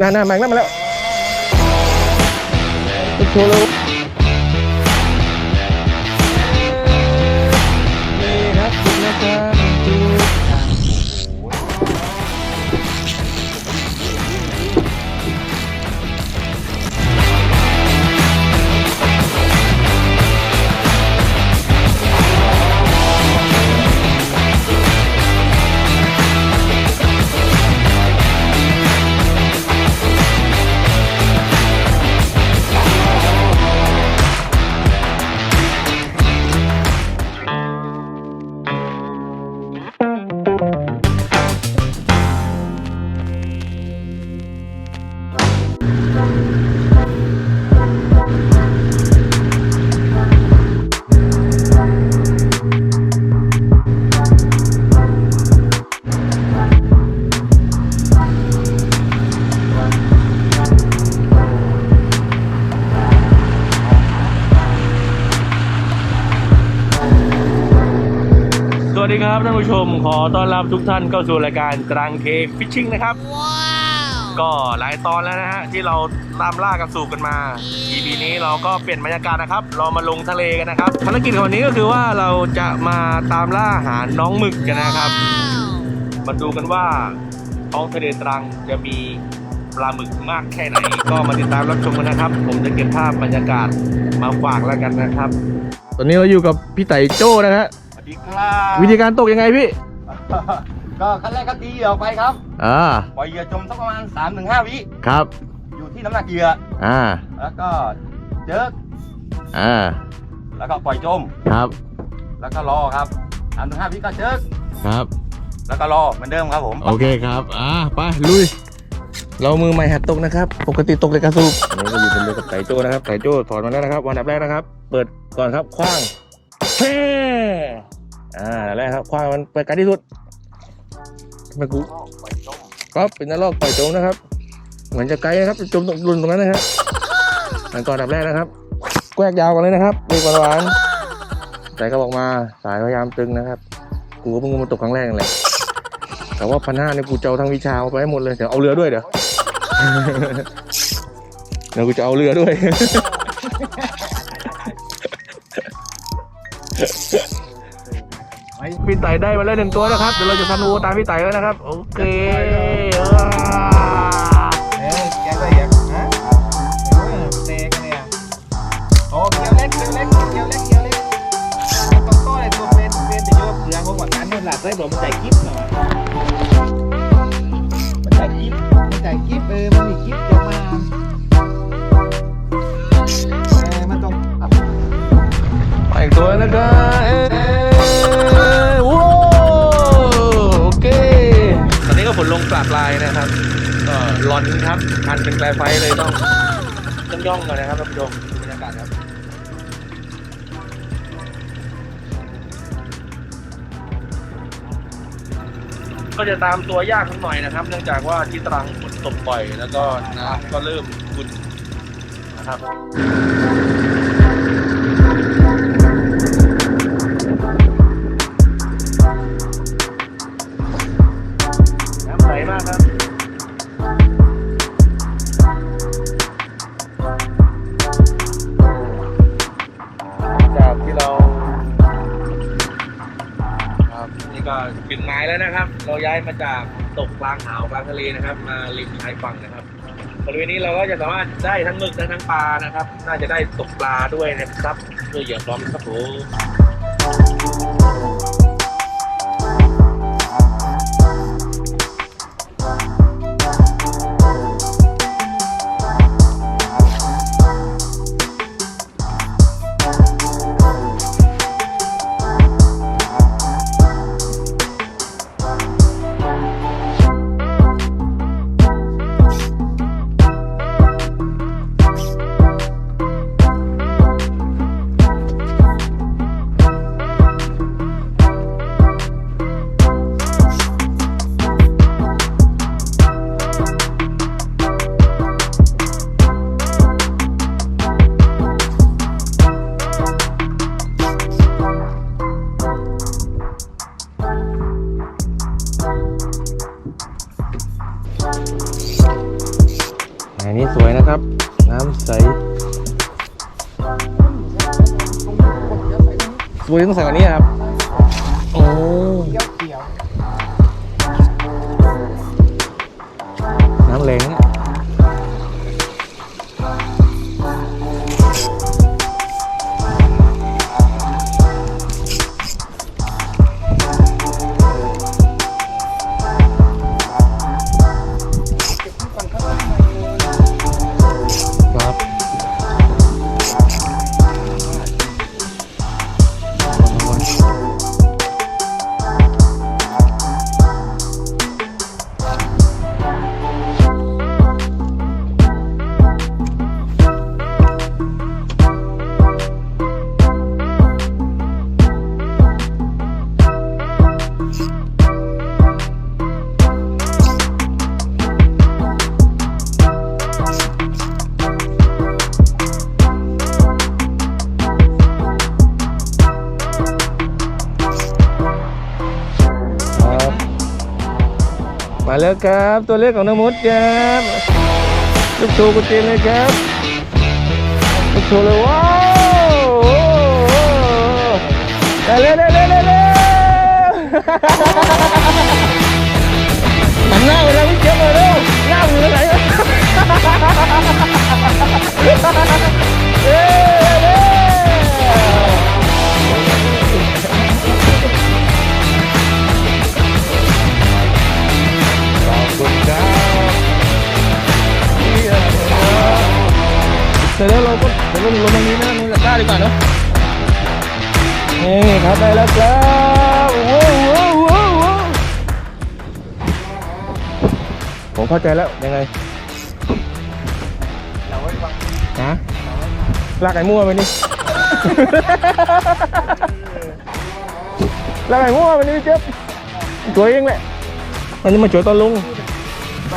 น่าหน้ามาอีกแล้วมาแล้วโชว์เลย สวัสดีครับท่านผู้ชมขอต้อนรับทุกท่านเข้าสู่รายการตรังเคฟิชชิ่งนะครับ ก็หลายตอนแล้วนะฮะที่เราตามล่ากับสูบกันมา EP นี้เราก็เปลี่ยนบรรยากาศนะครับ เรามาลงทะเลกันนะครับภารกิจของวันนี้ก็คือว่าเราจะมาตามล่าหาน้องหมึกกันนะครับมาดูกันว่าท้องทะเลตรังจะมีปลาหมึกมากแค่ไหน ก็มาติดตามรับชมกันนะครับ ผมจะเก็บภาพบรรยากาศมาฝากแล้วกันนะครับ ตอนนี้เราอยู่กับพี่ไต่โจ้นะฮะ สวัสดีครับวิธีการตกยังไงพี่ ก็ขั้นแรกก็ตีเหยื่อออกไปครับอ่า ปล่อยเหยื่อจมสักประมาณ3-5ถึงวิ ครับ อยู่ที่น้ำหนักเหยื่อ อ่า แล้วก็เจิกอ่า แล้วก็ปล่อยจม ครับ แล้วก็รอครับ3-5ถึงวิก็เจิกครับ แล้วก็รอเหมือนเดิมครับผม โอเคครับ อ่า ไป ลุย เรามือใหม่หัดตกนะครับ ปกติตกในกระสูบอันนี้ก็อยู่บนเรือกับไต่โจ้นะครับ ไต่โจ้ถอนมาแล้วนะครับ วันดับแรกนะครับ เปิดก่อนครับ คว้างเฮ้ อ่าอันดับแรกครับคว้างมันไปไกลที่สุดไมันกูปล่อบเป็นนรกปล่อยจมนะครับ เหมือนจะไกลนะครับจะจมตกหลุนตรงนั้นนะครับอันก่อนดับแรกนะครับ แกวกยาวกันเลยนะครับด็กว่าหวานแต่ก็บอกมาสายพยายามตึงนะครับ กูก็เพิ่งมาตกครั้งแรกนั่นแหละแต่ว่าพันห้าเนี่ยกูจะเอาทั้งวิชาเอาไปให้หมดเลยเดี๋ยวเอาเรือด้วยเดี๋ยวเดี๋ยวกูจะเอาเรือด้วย พี่ไต่ได้มาแล้วหนึ่งตัวนะครับ เดี๋ยวเราจะทันโวตามพี่ไต่แล้วนะครับ โอเคว้าเอ้ยแกก็เหยียบฮะเออเตะกันเนี่ยโอ้เกี่ยวเล็กเกี่ยวเล็กเกี่ยวเล็กเกี่ยวเล็กตัวก้อยตัวเป็นเป็นแต่โยกเสือของหวานนู่นล่ะใส่บอกมันใส่ ไฟเลยต้องต้องย่องกันนะครับท่านผู้ชมบรรยากาศครับก็จะตามตัวยากนิดหน่อยนะครับ เนื่องจากว่าที่ตรังฝนตกบ่อย แล้วก็น้ำก็เริ่มขุ่นนะครับ แล้วนะครับ เราย้ายมาจากตกกลางอ่าวกลางทะเลนะครับ มาริมชายฝั่งนะครับบริเวณนี้เราก็จะสามารถได้ทั้งหมึกและทั้งปลานะครับ น่าจะได้ตกปลาด้วยนะครับเพื่อเหยื่อพร้อมครับผม อันนี้สวยนะครับ น้ำใส สวยต้องใส่กว่านี้ครับ โอ้ แล้วครับ ตัวเล็กของน้องมดครับลูกโชว์กุญแจเลยครับลูกโชว์เลยว้าวเร็วเร็วเร็วเร็วหันหน้าไปทางพี่เจี๊ยบเลยเร็วหน้าอยู่ไหนเร็วเร็ว เสร็จแล้วเราก็เดี๋ยวเราลงตรงนี้นะนี่ตะกร้าดีกว่าเนอะนี่ครับได้แล้วครับโอ้โหโอ้โหโอ้โหผมเข้าใจแล้วยังไงเราไว้ฟังฮะลากไอ้มั่วไปนี่ลากไอ้มั่วไปนี่เจ็บตัวเองแหละมันจะมาช่วยตอนลุง ไป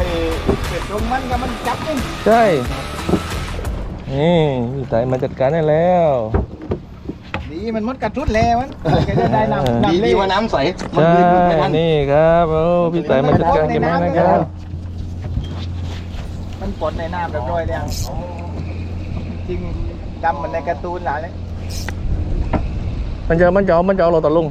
เป็ดตรงมันกับมันจับเองใช่นี่พี่สายมาจัดการได้แล้วดีมันมดกระทุดแล้วมันก็จะได้นำดีนำเลดียว่าน้ำใสมันใช่เลยไม่ทันนี่ครับโอ้พี่สายมาจัดการกันมานะครับมันปลดในน้ำเรียบร้อยแล้วจริงดำเหมือนในการ์ตูนหลายเลยมันจะมันจะเอามันจะเอาเราต่อลุง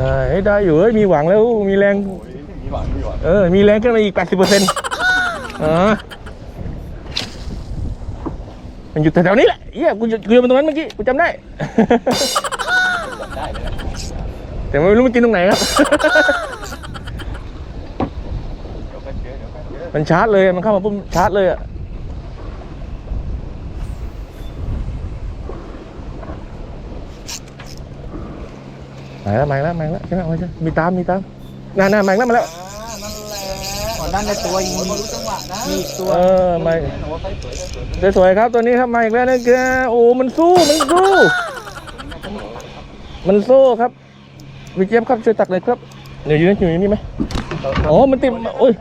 ใช่เฮ้ยได้อยู่เฮ้ยมีหวังแล้วมีแรง มีหวังมีหวังเออ มีแรงขึ้นมาอีก 80เปอร์เซ็นต์อ๋อมันอยู่แถวๆนี้แหละเฮียกูอยู่กูอยู่ตรงนั้นเมื่อกี้ กูจำได้ได้เลยนะแต่ไม่รู้มันกินตรงไหนครับ เดี๋ยวกันเจอเดี๋ยวกันเจอมันชาร์จเลย มันเข้ามาปุ๊บชาร์จเลยอะ มาแล้วมาแล้วมาแล้วใช่ไหมเอาไว้ใช่มีตามมีตามน่าน่ามาแล้วมาแล้วก่อนด้านในตัวอีกมีอีกตัวเออมาสวยๆครับตัวนี้ครับมาอีกแล้วนะแกโอ้มันสู้มันสู้ มันสู้ครับวิเจี๊ยบครับช่วยตักเลยครับเดี๋ยวอยู่นี่อยู่นี่ไหมอ๋อมันติดโอ้ย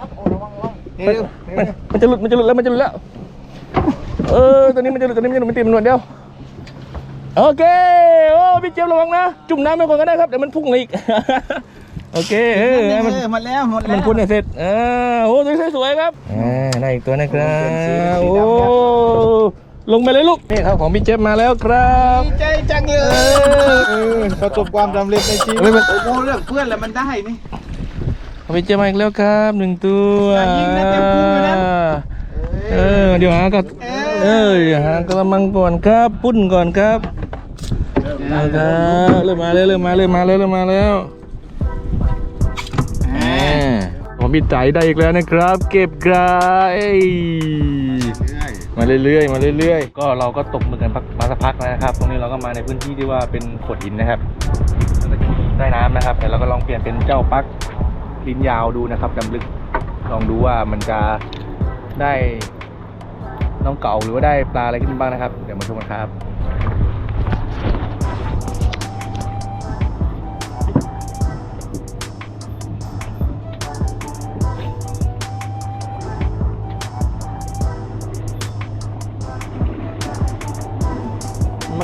เร็วมันมันจะหลุดมันจะหลุดแล้วมันจะหลุดแล้วเออตัวนี้มันจะหลุดตัวนี้มันจะหลุดมันติดมันหนวดเดียว โอเค โอ้พี่เจี๊ยบระวังนะ จุ่มน้ำไปก่อนก็ได้ครับ เดี๋ยวมันพุ่งมาอีก โอเค เออให้มัน หมดแล้วหมดแล้วมันพุ่นให้เสร็จอ่าโอ้สวยๆสวยๆครับอ่าได้อีกตัวนะครัเป็นสีบสีโอ้ดำเนี่ยลงไปเลยลูก นี่ครับของพี่เจฟมาแล้วครับดีใจจังเลยเออประสบความสำเร็จในชีวิตเฮ้ยมันโอ้โหเรื่องเพื่อนแล้วมันได้นี่ของพี่เจฟมาอีกแล้วครับหนึ่งตัวอย่ายิงนะเต็มพุงเลยนะเออเดี๋ยวหาก็เออเดี๋ยวหากระมังก่อนครับ ปุ้นก่อนครับเอา ครับเริ่มมาแล้วเริ่มมาเริ่มมาแล้วเริ่มมาแล้วอ่าของพี่ไต่ได้อีกแล้วนะครับ เก็บกรายมาเรื่อยๆ มาเรื่อยๆ ก็เราก็ตกหมึกกันพักมาสักพักนะครับ ตรงนี้เราก็มาในพื้นที่ที่ว่าเป็นโขดหินนะครับแล้วก็จะมีใต้น้ำนะครับ แต่เราก็ลองเปลี่ยนเป็นเจ้าปลั๊กลิ้นยาวดูนะครับดำลึกลองดูว่ามันจะได้น้องเก่าหรือว่าได้ปลาอะไรขึ้นบ้างนะครับ เดี๋ยวมาชมกันครับ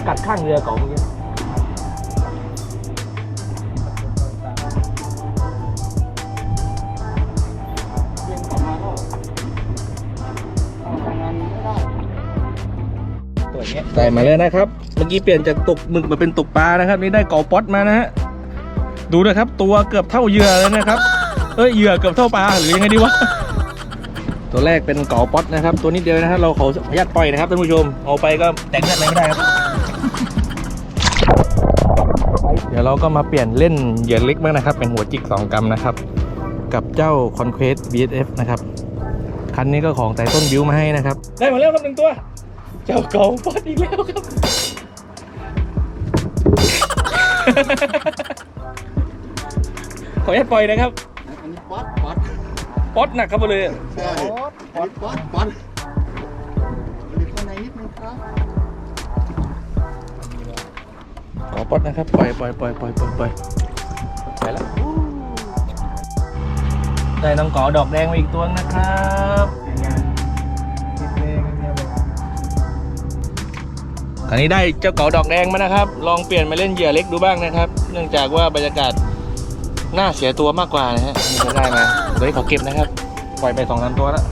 กัดข้างเรือเก่าเมื่อกี้ตัวเนี้ยได้มาแล้วนะครับ เมื่อกี้เปลี่ยนจากตกหมึกมาเป็นตกปลานะครับ นี่ได้เก่าป๊อตมานะฮะ ดูนะครับ ตัวเกือบเท่าเหยื่อเลยนะครับ เอ้ยเหยื่อเกือบเท่าปลาหรือยังไงดีวะ ตัวแรกเป็นเก่าป๊อตนะครับ ตัวนี้เดียวนะครับ เราขออนุญาตปล่อยนะครับท่านผู้ชม เอาไปก็แต่งเลือดอะไรไม่ได้ครับ ดี๋ยวเราก็มาเปลี่ยนเล่นเหยื่อเล็กบ้างนะครับ เป็นหัวจิก 2 กรัมนะครับ กับเจ้า Conquest BSF นะครับ คันนี้ก็ของไต่ต้นบิวมาให้นะครับ ได้มาแล้วครับหนึ่งตัว เจ้าเก่าป๊อตอีกแล้วครับ ขออนุญาตปล่อยนะครับ อันนี้ป๊อตป๊อตป๊อตหนักครับเลย ใช่ป๊อตป๊อตป๊อต อป๊อตนะครับปล่อยปล่อยปล่อยปล่อยปล่อยปล่อยไปแล้วได้น้องกอดอกแดงมาอีกตัวนะครับติดเลงเนี่ยเลยคราวนี้ได้เจ้าเก๋าดอกแดงมานะครับ ลองเปลี่ยนมาเล่นเหยื่อเล็กดูบ้างนะครับ เนื่องจากว่าบรรยากาศน่าเสียตัวมากกว่านะฮะนี่ก็ได้มาเดี๋ยวขอเก็บนะครับ ปล่อยไปสองสามตัวแล้ว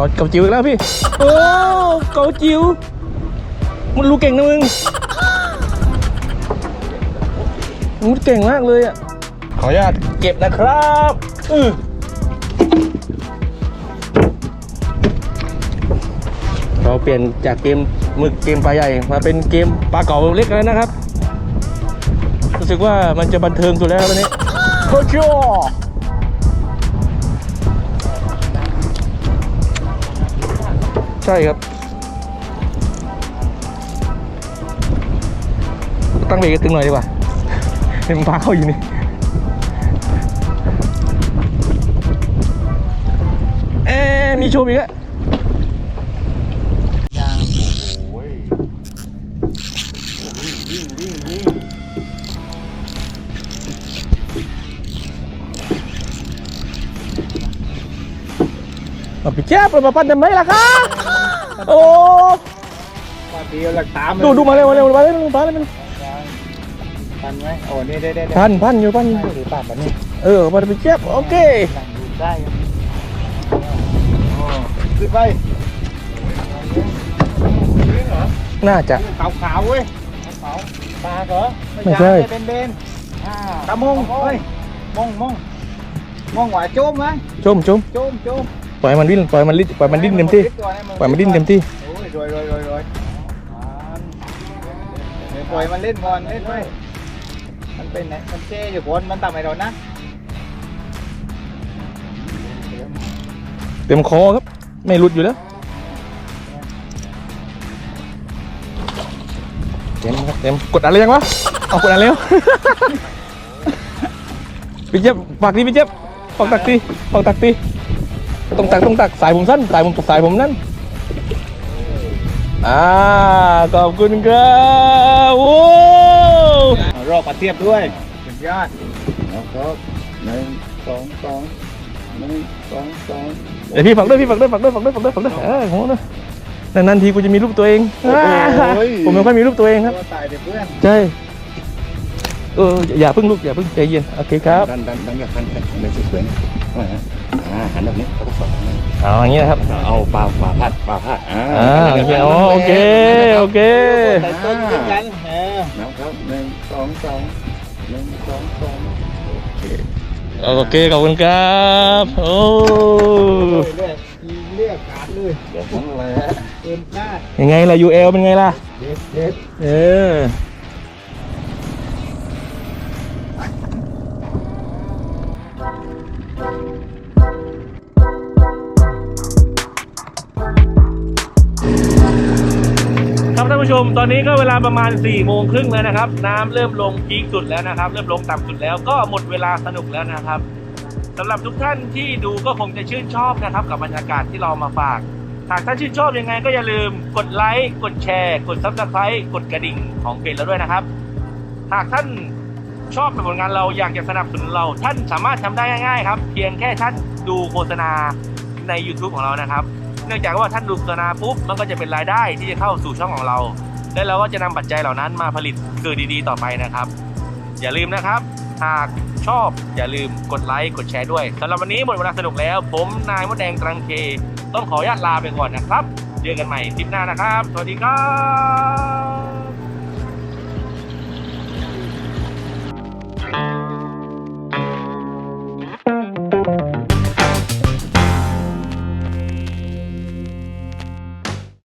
าเก๋าจิ๋วอีกแล้วพี่ โอ้เก๋าจิ๋วมันรู้เก่งนะมึงมันเก่งมากเลยอะ ขออนุญาตเก็บนะครับอือเราเปลี่ยนจากเกมหมึกเกมปลาใหญ่มาเป็นเกมปลาเก๋าเล็กแล้วนะครับ รู้สึกว่ามันจะบันเทิงสุดแล้ววันนี้โคชใช่ ช่ครับ ตั้งเบรกตึงหน่อยดีกว่าเห็นมันพาเข้าอยู่นี่เอ๊มีชว์อีกแล้วโอ้ยวิ่งวิ่งวิ่งมาพี่แจ๊บมาปั้นทำไมล่ะคะ โอ้มาเดียวหลักตามดูดูมาเร็วมาเร็วมาเร็วมาเร็วทันไหมโอ้นี่ได้ได้ได้พันพันอยู่พันอยู่หรือปากแบบนี้เออมาพี่แจ๊บโอเคหลังดูได้ยังขึ้นไปน่าจะขาวขาวๆเว้ยขาวปลาเหรอไม่ใช่เป็นเบนๆตะมงเฮ้ยมงมงมงหวาโจมไหมชมชมโจมโจม ปล่อยมันดิ้นปล่อยมันลิ้นปล่อยมันดิ้นเต็มที่ปล่อยมันดิ้นเต็มที่โอ้ยรวยรวยรวยรวยเดี๋ยวปล่อยมันเล่นบอลเล่นไปมันเป็นไหนมันเจ๊อยู่บนมันต่ำไอ้เรานะเต็มคอครับ ไม่หลุดอยู่แล้วเต็มครับเต็มกดอะไรยังวะเอากดอะไรแล้วพี่เจ็บฝากดิพี่เจ็บฝากตักดิฝากตักดิ ต้องตักต้องตักสายผมสั้นสายผมสายผมนั่นอ่าขอบคุณครับโอ้รอบปะเทียบด้วยสุดยอดนะครับหนึ่งสองสองหนึ่งสองสองเดี๋ยวพี่ฝากด้วยพี่ฝากด้วยฝากด้วยฝากด้วยฝากด้วยฝากด้วยเออโหนะนานๆทีกูจะมีรูปตัวเองผมไม่ค่อยมีรูปตัวเองครับตัวตายเด็กเพื่อนใช่เอออย่าเพิ่งลุกอย่าเพิ่งใจเย็นโอเคครับดันดันดันกับคันคันในสุดสวยนะ อ่าฮะอ่าหันแบบนี้แล้วก็สอดเอาอย่างนี้นะครับ เอาปลาปลาพัดปลาพัดอ่าอ่าโอเคอ๋อโอเคโอเคแต่ต้นเหมือนกันเออนะครับหนึ่งสองสองหนึ่งสองสองโอเคโอเคขอบคุณครับโอ้เลือกเลือกขาดเลยเดี๋ยวนั้นแหละเกินคาดยังไงล่ะ UL เป็นไงล่ะเด็ดเด็ดเออานผู้ชมตอนนี้ก็เวลาประมาณ4ี่โมงครึ่งแล้วนะครับ น้ำเริ่มลงพีคสุดแล้วนะครับ เริ่มลงต่ำสุดแล้วก็หมดเวลาสนุกแล้วนะครับสำหรับทุกท่านที่ดูก็คงจะชื่นชอบนะครับ กับบรรยากาศที่เรามาฝากหากท่านชื่นชอบยังไงก็อย่าลืมกดไลค์กดแชร์ กดซับสไครต์กดกระดิ่งของเพจเราด้วยนะครับ หากท่านชอบผลงานเราอยากจะสนับสนุนเรา ท่านสามารถทำได้ง่ายๆครับ เพียงแค่ท่านดูโฆษณาใน YouTube ของเรานะครับ นื่องจากว่าท่านดูโฆษณาปุ๊บมันก็จะเป็นรายได้ที่จะเข้าสู่ช่องของเรา และเราก็จะนำปัจจัยเหล่านั้นมาผลิตสื่อดีๆ ต่อไปนะครับ อย่าลืมนะครับ หากชอบอย่าลืมกดไลค์กดแชร์ด้วยสำหรับวันนี้หมดเวลาสนุกแล้ว ผมนายมดแดงตรังเค ต้องขออนุญาตลาไปก่อนนะครับเจอกันใหม่คลิปหน้านะครับ สวัสดีครับ